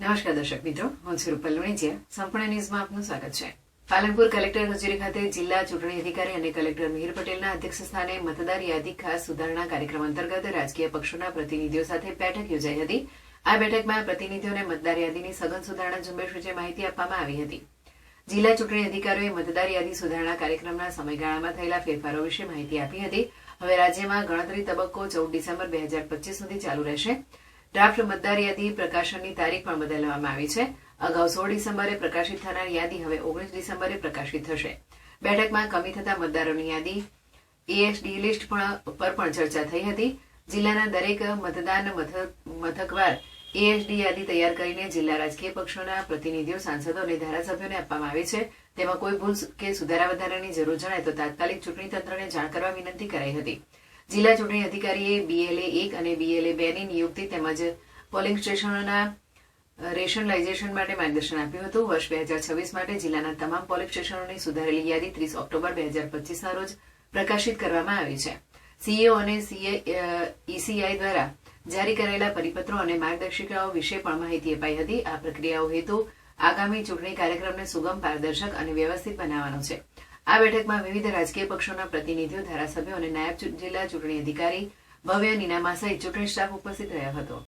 નમસ્કાર દર્શક મિત્રો, હું રૂપલ સંપૂર્ણ ન્યૂઝમાં આપનું સ્વાગત છે. પાલનપુર કલેક્ટર કચેરી ખાતે જિલ્લા ચૂંટણી અધિકારી અને કલેક્ટર મિહિર પટેલના અધ્યક્ષ સ્થાને મતદાર યાદી ખાસ સુધારણા કાર્યક્રમ અંતર્ગત રાજકીય પક્ષોના પ્રતિનિધિઓ સાથે બેઠક યોજાઈ હતી. આ બેઠકમાં પ્રતિનિધિઓને મતદાર યાદીની સઘન સુધારણા ઝુંબેશ વિશે માહિતી આપવામાં આવી હતી. જિલ્લા ચૂંટણી અધિકારીઓએ મતદાર યાદી સુધારણા કાર્યક્રમના સમયગાળામાં થયેલા ફેરફારો વિશે માહિતી આપી હતી. હવે રાજ્યમાં ગણતરી તબક્કો ચૌદ ડિસેમ્બર બે હજાર પચીસ સુધી ચાલુ રહેશે. ડ્રાફ્ટ મતદાર યાદી પ્રકાશનની તારીખ પણ બદલવામાં આવી છે. અગાઉ સોળ ડિસેમ્બરે પ્રકાશિત થનાર યાદી હવે ઓગણીસ ડિસેમ્બરે પ્રકાશિત થશે. બેઠકમાં કમી થતા મતદારોની યાદી એએસડી લિસ્ટ પણ પર પણ ચર્ચા થઈ હતી. જિલ્લાના દરેક મતદાન મથક, મથકવાર એએસડી યાદી તૈયાર કરીને જિલ્લા રાજકીય પક્ષોના પ્રતિનિધિઓ સાંસદો અને ધારાસભ્યોને આપવામાં આવી છે. તેમાં કોઈ ભૂલ કે સુધારા વધારાની જરૂર જણાય તો તાત્કાલિક ચૂંટણી તંત્રને જાણ કરવા વિનંતી કરાઈ હતી. જિલ્લા ચૂંટણી અધિકારીએ બીએલએ એક અને બીએલએ બે ની નિયુક્તિ તેમજ પોલિંગ સ્ટેશનોના રેશનલાઇઝેશન માટે માર્ગદર્શન આપ્યું હતું. વર્ષ બે હજાર છવ્વીસ માટે જિલ્લાના તમામ પોલિંગ સ્ટેશનોની સુધારેલી યાદી ત્રીસ ઓક્ટોબર બે હજાર પચીસના રોજ પ્રકાશિત કરવામાં આવી છે. સીઈઓ અને સીએ ઈસીઆઈ દ્વારા જારી કરાયેલા પરિપત્રો અને માર્ગદર્શિકાઓ વિશે પણ માહિતી અપાઈ હતી. આ પ્રક્રિયાઓ હેતુ આગામી ચૂંટણી કાર્યક્રમને સુગમ પારદર્શક અને વ્યવસ્થિત બનાવવાનો છે. આ બેઠકમાં વિવિધ રાજકીય પક્ષોના પ્રતિનિધિઓ, ધારાસભ્યો અને નાયબ જિલ્લા ચૂંટણી અધિકારી ભવ્ય નીનામા સહિત ચૂંટણી સ્ટાફ ઉપસ્થિત રહ્યો હતો.